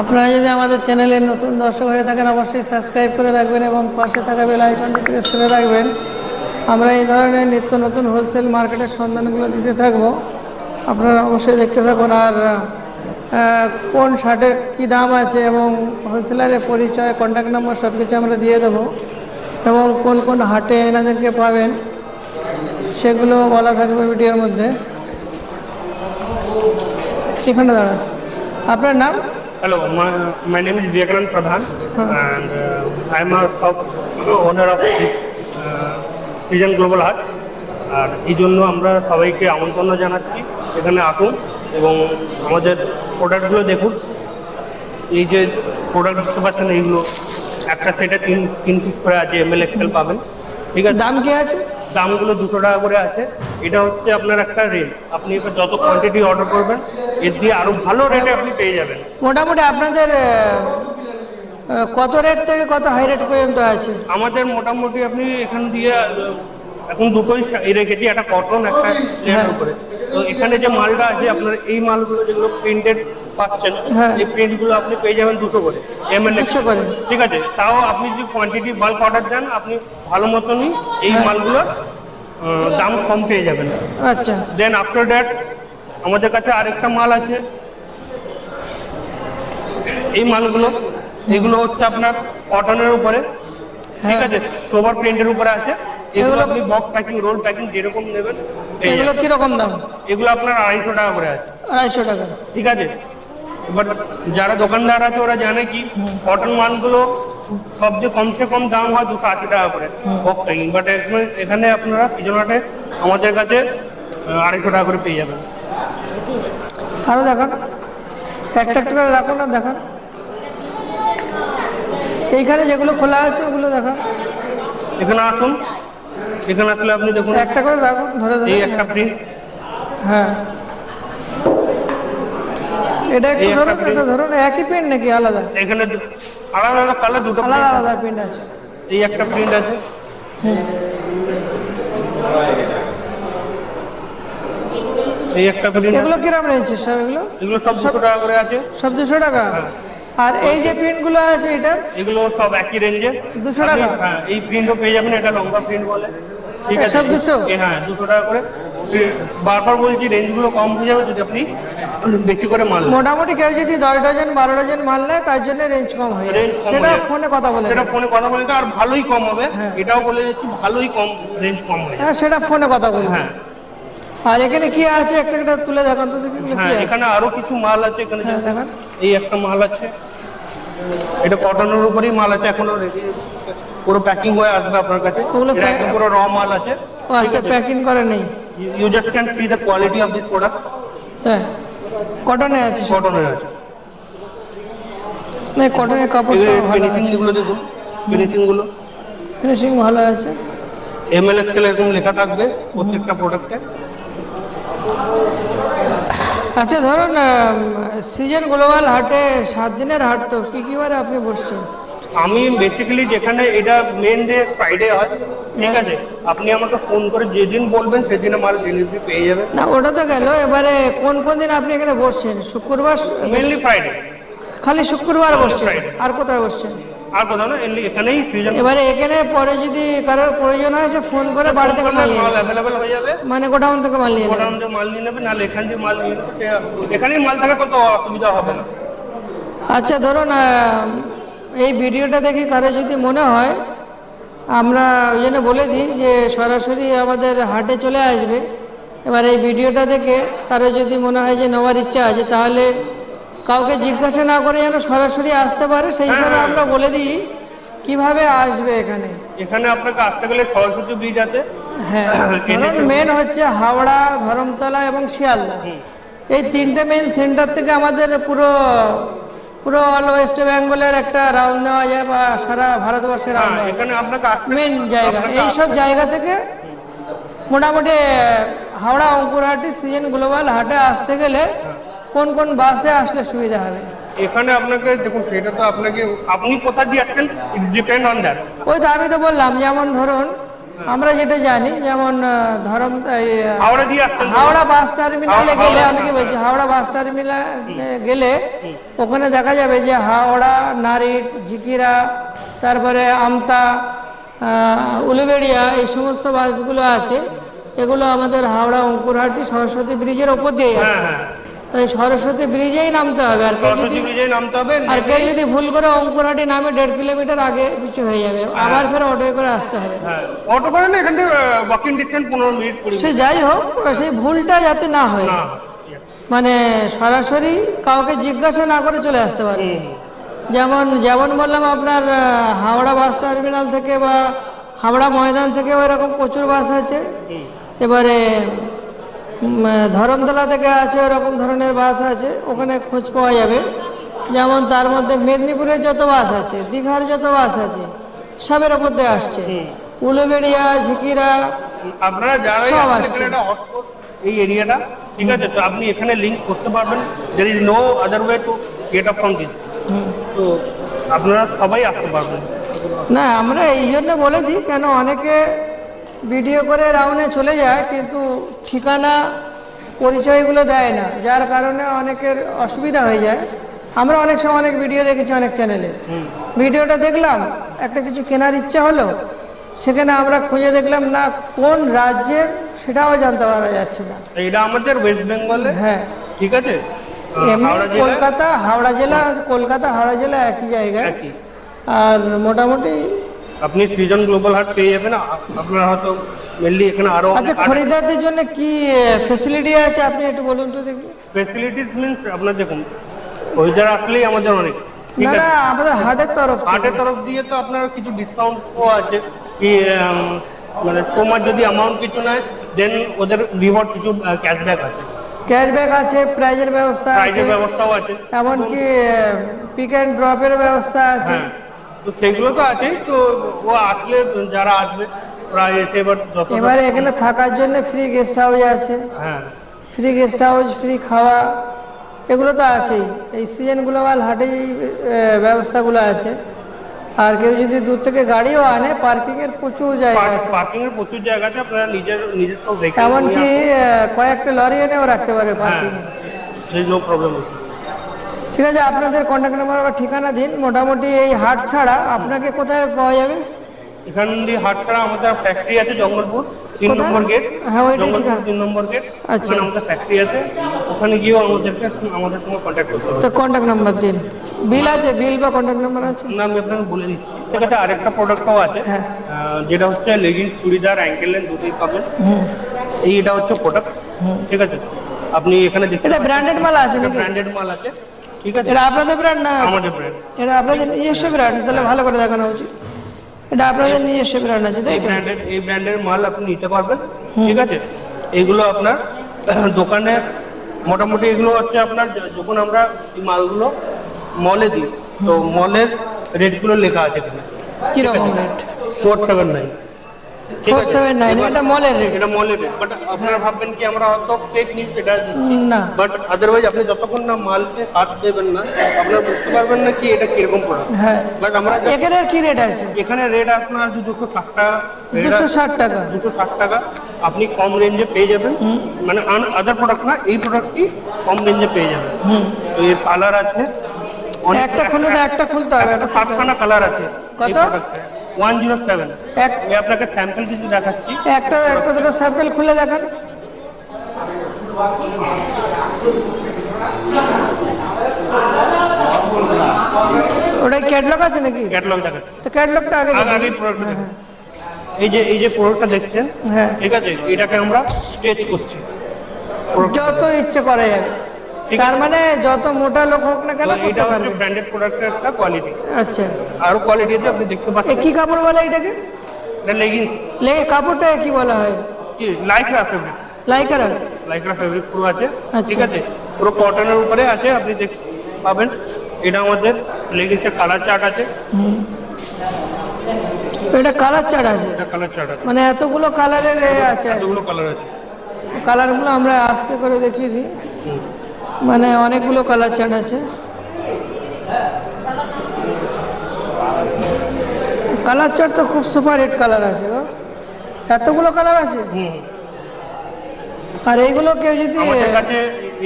আপনারা যদি আমাদের চ্যানেলে নতুন দর্শক হয়ে থাকেন, অবশ্যই সাবস্ক্রাইব করে রাখবেন এবং পাশে থাকা বেল আইকনটি প্রেস করে রাখবেন। আমরা এই ধরনের নিত্য নতুন হোলসেল মার্কেটের সন্ধানগুলো দিতে থাকব। আপনারা অবশ্যই দেখতে থাকুন আর কোন শার্টের কী দাম আছে এবং হোলসেলারের পরিচয় কন্ট্যাক্ট নম্বর সব কিছু আমরা দিয়ে দেবো এবং কোন কোন হাটে এনাদেরকে পাবেন সেগুলো বলা থাকবে ভিডিওর মধ্যে। এখানে দাঁড়া আপনার নাম? Hello, my, my name is Vivekanand Pradhan and uh, I'm a sub owner of this uh, Season Global Art আর এই জন্য আমরা সবাইকে আমন্ত্রণ জানাচ্ছি এখানে আসুন এবং আমাদের প্রোডাক্টগুলো দেখুন। এই যে প্রোডাক্ট দেখতে পাচ্ছেন এইগুলো একটা সেটে তিন তিন পিস করে আছে এম এল এক্সেল পাবেন। ঠিক আছে? দাম কি আছে? দামগুলো দুশো টাকা করে আছে। এটা হচ্ছে আপনার একটা রেট আপনি এবার যত কোয়ান্টিটি অর্ডার করবেন এর দিয়ে আরও ভালো রেটে আপনি পেয়ে যাবেন। মোটামুটি আপনাদের কত রেট থেকে কত হাই রেট পর্যন্ত আছে? আমাদের মোটামুটি আপনি এখান দিয়ে এখন দুটোই রেখেছি একটা কটন একটা লেয়ার উপরে। তো এখানে যে মালটা আছে আপনার এই মালগুলো যেগুলো প্রিন্টেড পাচ্ছেন হ্যাঁ। এই প্রিন্টগুলো আপনি পেয়ে যাবেন দুশো করে এম এল 200 করে। ঠিক আছে? তাও আপনি যদি কোয়ান্টিটি বাল্ক অর্ডার দেন আপনি ভালো মতনই এই মালগুলোর আহ, দাম কম পেয়ে যাবেন। আচ্ছা। দেন আফটার দ্যাট আমাদের কাছে আরেকটা মাল আছে। এই মালগুলো এগুলো হচ্ছে আপনার কটনের উপরে। ঠিক আছে? সোভার প্রিন্টের উপরে আছে। এগুলো আপনি বক্স প্যাকিং রোল প্যাকিং যেরকম নেবেন এগুলো যাবেন। কীরকম দাম? এগুলো আপনার আড়াইশো টাকা করে আছে। আড়াইশো টাকা। ঠিক আছে? বাট যারা দোকানদার আছে ওরা জানে কি? কটন মালগুলো সবচেয়ে কমসে কম দাম হয় দুশো আশি টাকা করে। বক্স প্যাকিং বাট এখানে আপনারা সিজনাটে আমাদের কাছে আড়াইশো টাকা করে পেয়ে যাবেন। আরও দেখান। একটা একটা করে রাখুন আর দেখান। এইখানে যেগুলো খোলা আছে ওগুলো দেখান। এখানে আসুন। এখানে আসলে আপনি দেখুন একটা করে রাখুন ধরে ধরে একটা প্রিন্ট হ্যাঁ। এটা একটু ধরুন। এটা ধরুন একই প্রিন্ট নাকি আলাদা? এখানে আলাদা আলাদা কালার দুটো আলাদা আলাদা প্রিন্ট আছে। এই একটা প্রিন্ট আছে। এই একটা প্রিন্ট এগুলো কিরম রয়েছে সব এগুলো? এগুলো সব দুশো টাকা করে আছে। সব দুশো টাকা? আর এই যে প্রিন্টগুলো আছে এটা? এগুলো সব একই রেঞ্জে 200 টাকা? হ্যাঁ এই প্রিন্টও পেয়ে যাবেন এটা লম্বা প্রিন্ট বলে। ঠিক আছে? সব 200? এ, হ্যাঁ দুশো টাকা করে। বারবার বলছি রেঞ্জগুলো কম হয়ে যাবে যদি আপনি বেশি করে মাল মোটামুটি কেউ যদি দশ ডজন বারো ডজন মাল নেয় তার জন্য রেঞ্জ কম হয়ে সেটা ফোনে কথা বলে সেটা ফোনে কথা বলতে আর ভালোই কম হবে। হ্যাঁ। এটাও বলে যাচ্ছি ভালোই কম রেঞ্জ কম হয়ে হ্যাঁ সেটা ফোনে কথা বলবে হ্যাঁ। আর এখানে কি আছে? একটা একটা তুলে দেখান তো দেখি এখানে আরও কিছু মাল আছে এখানে হ্যাঁ দেখান। এই একটা মাল আছে। এটা কটনের উপরেই মাল আছে এখনও রেডি পুরো প্যাকিং হয়ে আসবে আপনার কাছে। পুরো র মাল আছে। আচ্ছা প্যাকিং করে নেই। You just can see the quality of this product তাই? কটনে আছে সব। কটনের আছে। না কটনের কাপড় ফিনিশিংগুলো দেখুন। ফিনিশিংগুলো ফিনিশিং ভালো আছে। এম এল এক্সেল এরকম লেখা থাকবে প্রত্যেকটা প্রোডাক্টে আচ্ছা ধরুন সিজন গ্লোবাল হাটে সাত দিনের হাট তো কি কি বারে আপনি বসছেন? আমি বেসিক্যালি যেখানে এটা মেন ডে ফ্রাইডে হয় ঠিক আছে? আপনি আমাকে ফোন করে যেদিন বলবেন সেদিনে মাল ডেলিভারি পেয়ে যাবে না ওটা তো গেল। এবারে কোন কোন দিন আপনি এখানে বসছেন? শুক্রবার? মেনলি ফ্রাইডে খালি শুক্রবার বসছেন। আর কোথায় বসছেন? আর কোথাও না এখানেই এবারে এখানে পরে যদি কারোর প্রয়োজন হয় সে ফোন করে বাড়ি থেকে মাল। অ্যাভেলেবেল হয়ে যাবে। মানে গোডাউন থেকে মাল নিয়ে গোডাউন থেকে মাল নিয়ে নেবে নাহলে এখান থেকে মাল নিয়ে নেবে। সে এখানেই মাল থাকা কত অসুবিধা হবে না। আচ্ছা ধরুন এই ভিডিওটা দেখে কারও যদি মনে হয় আমরা ওই জন্য বলে দিই যে সরাসরি আমাদের হাটে চলে আসবে। এবার এই ভিডিওটা দেখে কারও যদি মনে হয় যে নেওয়ার ইচ্ছা আছে তাহলে কাউকে জিজ্ঞাসা না করে যেন সরাসরি আসতে পারে সেই হিসাবে আমরা বলে দিই কীভাবে আসবে এখানে। এখানে আপনাকে আসতে গেলে সরস্বতী ব্রিজ আছে। হ্যাঁ মেন হচ্ছে হাওড়া ধরমতলা এবং শিয়ালদা। এই তিনটে মেন সেন্টার থেকে আমাদের পুরো পুরো অল ওয়েস্ট বেঙ্গলের একটা রাউন্ড নেওয়া যায় বা সারা ভারতবর্ষের রাউন্ড হ্যাঁ, এখানে আপনাকে মেন জায়গা। এই সব জায়গা থেকে মোটামুটি হাওড়া অঙ্কুরহাটি সিজন গ্লোবাল হাটে আসতে গেলে কোন কোন বাসে আসলে সুবিধা হবে? এখানে আপনাকে দেখুন সেটা তো আপনাকে আপনি কোথা দিয়ে আসছেন? ইটস ডিপেন্ড অন দ্যাট ওই তো আমি তো বললাম যেমন ধরুন আমরা যেটা জানি যেমন ধরম হাওড়া দিয়ে হাওড়া বাস টার্মিনালে গেলে আমি কি বলছি হাওড়া বাস টার্মিনালে গেলে ওখানে দেখা যাবে যে হাওড়া নারিট ঝিকিরা তারপরে আমতা উলুবেড়িয়া এই সমস্ত বাসগুলো আছে। এগুলো আমাদের হাওড়া অঙ্কুরহাটি সরস্বতী ব্রিজের ওপর দিয়ে হ্যাঁ যাচ্ছে হ্যাঁ। তো সরস্বতী ব্রিজেই নামতে হবে আর কেউ যদি নামতে হবে আর কেউ যদি ভুল করে অঙ্কুরহাটি নামে দেড় কিলোমিটার আগে পিছু হয়ে যাবে আবার ফের অটোয় করে আসতে হবে। হ্যাঁ অটো করে না এখান থেকে ওয়াকিং ডিস্টেন্স পনেরো মিনিট সে যাই হোক সেই ভুলটা যাতে না হয়। মানে সরাসরি কাউকে জিজ্ঞাসা না করে চলে আসতে পারে। যেমন যেমন বললাম আপনার হাওড়া বাস টার্মিনাল থেকে বা হাওড়া ময়দান থেকে এরকম প্রচুর বাস আছে। এবারে ধরমতলা থেকে আছে ওরকম ধরনের বাস আছে ওখানে খোঁজ পাওয়া যাবে। যেমন তার মধ্যে মেদিনীপুরের যত বাস আছে দীঘার যত বাস আছে সবের দিয়ে আসছে। উলুবেড়িয়া ঝিকিরা আপনারা যারা সব আসছে। এই এরিয়াটা ঠিক আছে? তো আপনি এখানে লিংক করতে পারবেন। There is no other way to get up from this তো আপনারা সবাই আসতে পারবেন। না আমরা এই জন্য বলে দিই কেন অনেকে ভিডিও করে রাউনে চলে যায় কিন্তু ঠিকানা পরিচয়গুলো দেয় না। যার কারণে অনেকের অসুবিধা হয়ে যায়। আমরা অনেক সময় অনেক ভিডিও দেখেছি অনেক চ্যানেলে। ভিডিওটা দেখলাম একটা কিছু কেনার ইচ্ছা হলো সেখানে আমরা খুঁজে দেখলাম না কোন রাজ্যের সেটাও জানতে পারা যাচ্ছে না। এটা আমাদের ওয়েস্ট বেঙ্গলে হ্যাঁ। ঠিক আছে? এমনি কলকাতা হাওড়া জেলা কলকাতা হাওড়া জেলা একই জায়গায়। আর মোটামুটি আপনি সৃজন গ্লোবাল হাট পেয়ে যাবেন। আপনারা হয়তো মেনলি এখানে আরও আচ্ছা খরিদ্দারদের জন্য কি ফেসিলিটি আছে? আপনি একটু বলুন তো দেখি। ফেসিলিটিস মিনস আপনার দেখুন ওইজার আসলেই আমাদের অনেক। না না আমাদের হাটের তরফ। হাটের তরফ দিয়ে তো আপনার কিছু ডিসকাউন্টও আছে। কি মানে সোমার যদি অ্যামাউন্ট কিছু নেয় দেন ওদের রিওয়ার্ড কিছু ক্যাশব্যাক আছে। ক্যাশব্যাক আছে প্রাইজের ব্যবস্থা আছে। প্রাইজের ব্যবস্থাও আছে। এমনকি পিক অ্যান্ড ড্রপের ব্যবস্থা আছে। হ্যাঁ। তো সেগুলো তো আছেই তো ও আসলে যারা আসবে ওরা এসে এবার যত এবারে এখানে থাকার জন্য ফ্রি গেস্ট হাউস আছে। হ্যাঁ। ফ্রি গেস্ট হাউস ফ্রি খাওয়া এগুলো তো আছেই। এই সিজন গ্লোবাল হাটে এই আহ, ব্যবস্থাগুলো আছে। আর কেউ যদি দূর থেকে গাড়িও আনে পার্কিংয়ের প্রচুর জায়গা আছে। পার্কিং এর প্রচুর জায়গা আছে আপনারা নিজের নিজস্ব ভেহিকল এমনকি কয়েকটা লরি এনেও রাখতে পারে পার্কিং পার্কিংয়ে নো প্রবলেম ঠিক আছে আপনাদের কন্ট্যাক্ট নাম্বার বা ঠিকানা দিন। মোটামুটি এই হাট ছাড়া আপনাকে কোথায় পাওয়া যাবে? এখান দিয়ে হাট ছাড়া আমাদের ফ্যাক্টরি আছে জঙ্গলপুর তিন নম্বর গেট হ্যাঁ, ওইটাই ঠিকানা। তিন নম্বর গেট আচ্ছা। আমাদের ফ্যাক্টরি আছে। ওখানে গিয়েও আমাদেরকে আমাদের সঙ্গে কন্ট্যাক্ট করতে হবে। তো কন্ট্যাক্ট নাম্বার দিন। বিল আছে? বিল বা কন্ট্যাক্ট নাম্বার আছে? না আমি আপনাকে বলে দিচ্ছি। ঠিক আছে আরেকটা প্রোডাক্টও আছে। হ্যাঁ। যেটা হচ্ছে লেগিংস চুড়িদার অ্যাঙ্কেল লেন্থ দুটোই পাবেন। এই এটা হচ্ছে প্রোডাক্ট ঠিক আছে? আপনি এখানে দেখতে এটা ব্র্যান্ডেড মাল আছে ব্র্যান্ডেড মাল আছে। ঠিক আছে? এটা আপনাদের ব্র্যান্ড না? আমাদের ব্র্যান্ড এটা আপনাদের নিজস্ব ব্র্যান্ড তাহলে ভালো করে দেখানো উচিত। এটা আপনাদের নিজস্ব ব্র্যান্ড আছে তাই এই ব্র্যান্ডের এই ব্র্যান্ডের মাল আপনি নিতে পারবেন ঠিক আছে? এইগুলো আপনার দোকানে মোটামুটি এগুলো হচ্ছে আপনার যখন আমরা এই মালগুলো মলে দিই তো মলের রেটগুলো লেখা আছে কীরকম rate four seven nine four seven nine এটা মলের রেট এটা মলের রেট বাট আপনারা ভাববেন কি আমরা হয়তো ফেক নিউজ এটা দিচ্ছি। না। বাট আদারওয়াইজ আপনি যতক্ষণ না মালকে হাত দেবেন না আপনারা বুঝতে পারবেন না কি এটা কীরকম প্রোডাক্ট হ্যাঁ। বাট আমরা এখানে কি রেট আছে? এখানে রেট আপনার দুশো ষাট টাকা। দুশো ষাট টাকা। দুশো ষাট টাকা। আপনি কম রেঞ্জে পেয়ে যাবেন। মানে আদার প্রোডাক্ট না এই প্রোডাক্টটি কম রেঞ্জে পেয়ে যাবেন। তো এর কালার আছে। একটা খুললে না একটা খুলতে হবে। একশো ষাটখানা কালার আছে কত? আমি আপনাকে স্যাম্পল কিছু দেখাচ্ছি। একটা একটা দুটো স্যাম্পেল খুলে দেখান। ওটা ক্যাটলগ আছে নাকি? ক্যাটালগ তো ক্যাটলগটা আগে আগে দেখান। প্রোডাক্ট এই যে এই যে প্রোডাক্টটা দেখছেন হ্যাঁ। ঠিক আছে? এটাকে আমরা করছি। যত ইচ্ছে করা। যাবে তার মানে যত মোটা লোক হোক না কেন এটা হচ্ছে ব্র্যান্ডেড প্রোডাক্টের একটা কোয়ালিটি আচ্ছা। আরও কোয়ালিটি আছে আপনি দেখতে পাচ্ছেন। কি কাপড় বলে এটাকে? এটা লেগিংস লেগে কাপড়টা কি বলা হয়? কি লাইক্রা ফেব্রিক লাইকার লাইক্রা ফেব্রিক পুরো আছে। আচ্ছা। ঠিক আছে? পুরো কটনের উপরে আছে আপনি দেখ পাবেন। এটা আমাদের লেগিংসের কালার চার্ট আছে। এটা কালার চার্ট আছে। এটা কালার চার্ট আছে। মানে এতগুলো কালারের আছে। এতগুলো কালার আছে। কালারগুলো আমরা আস্তে করে দেখিয়ে দিই। মানে অনেকগুলো কালার চার্ট আছে। কালার চার্ট তো খুব সুপার হিট কালার আছে গো। এতগুলো কালার আছে? আর এইগুলো কেউ যদি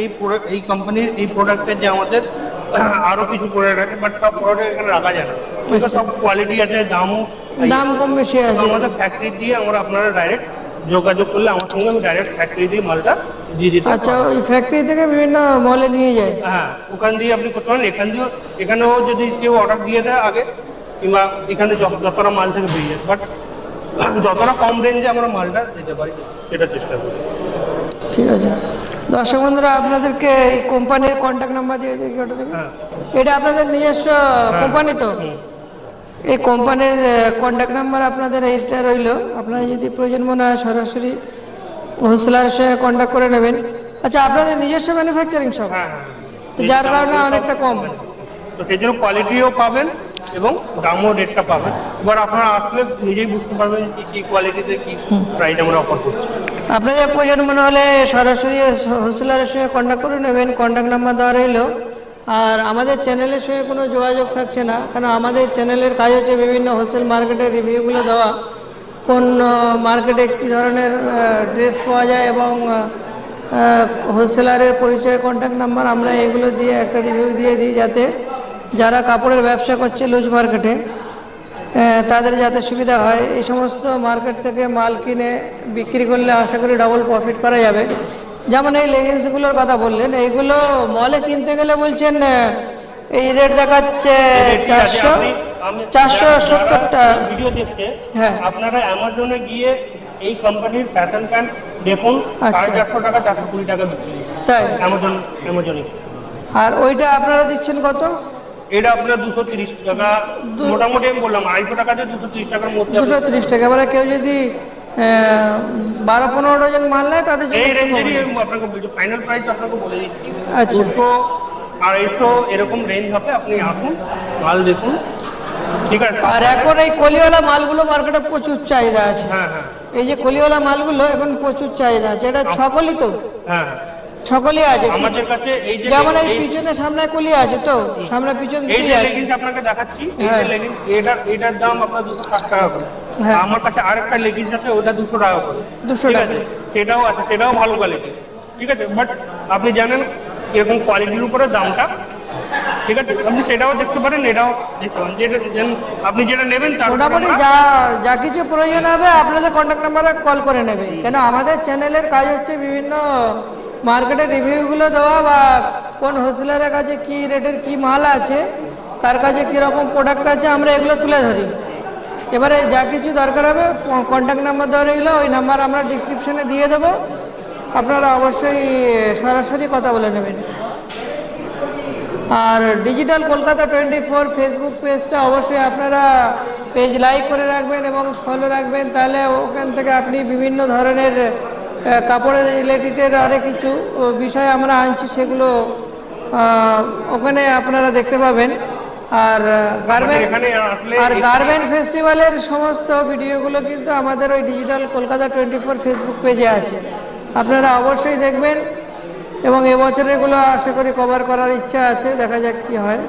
এই এই কোম্পানির এই প্রোডাক্টের যে আমাদের আরও কিছু প্রোডাক্ট আছে বাট সব প্রোডাক্ট এখানে রাখা যায় না। এগুলো সব কোয়ালিটি আছে দামও দাম কম বেশি আছে। আমাদের ফ্যাক্টরি দিয়ে আমরা আপনারা ডাইরেক্ট যোগাযোগ করলে আমার সঙ্গে আমি ডাইরেক্ট ফ্যাক্টরি দিয়ে মালটা দিতে আচ্ছা ওই ফ্যাক্টরি থেকে বিভিন্ন মলে নিয়ে যায়। হ্যাঁ ওখান দিয়ে আপনি করতে পারেন। এখান দিয়েও এখানেও যদি কেউ অর্ডার দিয়ে দেয় আগে কিংবা এখানে যতটা মাল থেকে বেরিয়ে যায়। বাট যতটা কম রেঞ্জে আমরা মালটা দিতে পারি সেটার চেষ্টা করি। ঠিক আছে। দর্শক বন্ধুরা আপনাদেরকে এই কোম্পানির কন্ট্যাক্ট নাম্বার দিয়ে দেখি ওটা দেখি হ্যাঁ। এটা আপনাদের নিজস্ব কোম্পানি তো? এই কোম্পানির কন্ট্যাক্ট নাম্বার আপনাদের এইটা রইল। আপনারা যদি প্রয়োজন মনে হয় সরাসরি হোলসেলারের সঙ্গে কন্ট্যাক্ট করে নেবেন। আচ্ছা আপনাদের নিজস্ব ম্যানুফ্যাকচারিং সব হ্যাঁ হ্যাঁ তো যার কারণে অনেকটা কম। তো সেই জন্য কোয়ালিটিও পাবেন এবং দামও রেটটা পাবেন। এবার আপনারা আসলে নিজেই বুঝতে পারবেন কি কি কোয়ালিটিতে কি প্রাইস আমরা অফার করছি। আপনাদের প্রয়োজন মনে হলে সরাসরি হোলসেলারের সঙ্গে কন্ট্যাক্ট করে নেবেন। কন্ট্যাক্ট নাম্বার দেওয়া রইল। আর আমাদের চ্যানেলের সঙ্গে কোনো যোগাযোগ থাকছে না কারণ আমাদের চ্যানেলের কাজ হচ্ছে বিভিন্ন হোলসেল মার্কেটের রিভিউগুলো দেওয়া। কোন মার্কেটে কী ধরনের ড্রেস পাওয়া যায় এবং হোলসেলারের পরিচয় কন্ট্যাক্ট নাম্বার আমরা এগুলো দিয়ে একটা রিভিউ দিয়ে দিই যাতে যারা কাপড়ের ব্যবসা করছে লুজ মার্কেটে তাদের যাতে সুবিধা হয়। এই সমস্ত মার্কেট থেকে মাল কিনে বিক্রি করলে আশা করি ডবল প্রফিট করা যাবে। যেমন এই লেগিংসগুলোর কথা বললেন এইগুলো মলে কিনতে গেলে বলছেন এই রেট দেখাচ্ছে চারশো। চারশো ভিডিও দেখছে হ্যাঁ। আপনারা অ্যামাজনে গিয়ে এই কোম্পানির ফ্যাশন প্যান্ট দেখুন আচ্ছা। সাড়ে চারশো টাকা চারশো কুড়ি টাকা বিক্রি। তাই? অ্যামাজন অ্যামাজনে। আর ওইটা আপনারা দিচ্ছেন কত? এটা আপনার দুশো তিরিশ টাকা। মোটামুটি আমি বললাম আড়াইশো টাকা থেকে দুশো তিরিশ টাকার মধ্যে দুশো তিরিশ টাকা। কেউ যদি বারো পনেরো ডজন মাল নেয় তাদের এই রেঞ্জেরই আপনাকে ফাইনাল প্রাইস আপনাকে বলে দিচ্ছি। আচ্ছা। দুশো আড়াইশো এরকম রেঞ্জ হবে। আপনি আসুন মাল দেখুন। ঠিক আছে। আর এখন এই কলিওয়ালা মালগুলো মার্কেটে প্রচুর চাহিদা আছে। হ্যাঁ হ্যাঁ। এই যে কলিওয়ালা মালগুলো এখন প্রচুর চাহিদা আছে। এটা ছকলি তো? হ্যাঁ হ্যাঁ। ছকলি আছে আমাদের কাছে এই যে যেমন এই পিছনে সামনে কলি আছে তো? সামনে পিছন এই যে লেগিংস আপনাকে দেখাচ্ছি। এই হ্যাঁ। যে লেগিংস এটার এটার দাম আপনার দুশো ষাট টাকা করে। হ্যাঁ। আমার কাছে আরেকটা লেগিংস আছে ওটা দুশো টাকা করে। 200 টাকা। সেটাও আছে সেটাও ভালো কোয়ালিটি ঠিক আছে? বাট আপনি জানেন এরকম কোয়ালিটির উপরে দামটা ঠিক আছে? আপনি সেটাও দেখতে পারেন এটাও দেখতে পারেন। যেটা আপনি যেটা নেবেন মোটামুটি যা যা কিছু প্রয়োজন হবে আপনাদের কন্ট্যাক্ট নাম্বারে কল করে নেবে। কেন আমাদের চ্যানেলের কাজ হচ্ছে বিভিন্ন মার্কেটের রিভিউগুলো দেওয়া বা কোন হোলসেলারের কাছে কি রেটের কি মাল আছে কার কাছে কীরকম প্রোডাক্ট আছে আমরা এগুলো তুলে ধরি। এবারে যা কিছু দরকার হবে কন্ট্যাক্ট নাম্বার দেওয়া রইল ওই নাম্বার আমরা ডিসক্রিপশনে দিয়ে দেবো। আপনারা অবশ্যই সরাসরি কথা বলে নেবেন। আর digital Kolkata twenty four Facebook পেজটা অবশ্যই আপনারা পেজ লাইক করে রাখবেন এবং ফলো রাখবেন। তাহলে ওখান থেকে আপনি বিভিন্ন ধরনের কাপড়ের রিলেটেডের অনেক কিছু বিষয় আমরা আনছি সেগুলো ওখানে আপনারা দেখতে পাবেন। আর গার্মেন্ট আর গার্মেন্ট ফেস্টিভ্যালের সমস্ত ভিডিওগুলো কিন্তু আমাদের ওই digital Kolkata twenty four Facebook পেজে আছে। আপনারা অবশ্যই দেখবেন। এবং এবছরেরগুলো আশা করি কভার করার ইচ্ছা আছে দেখা যাক কি হয়।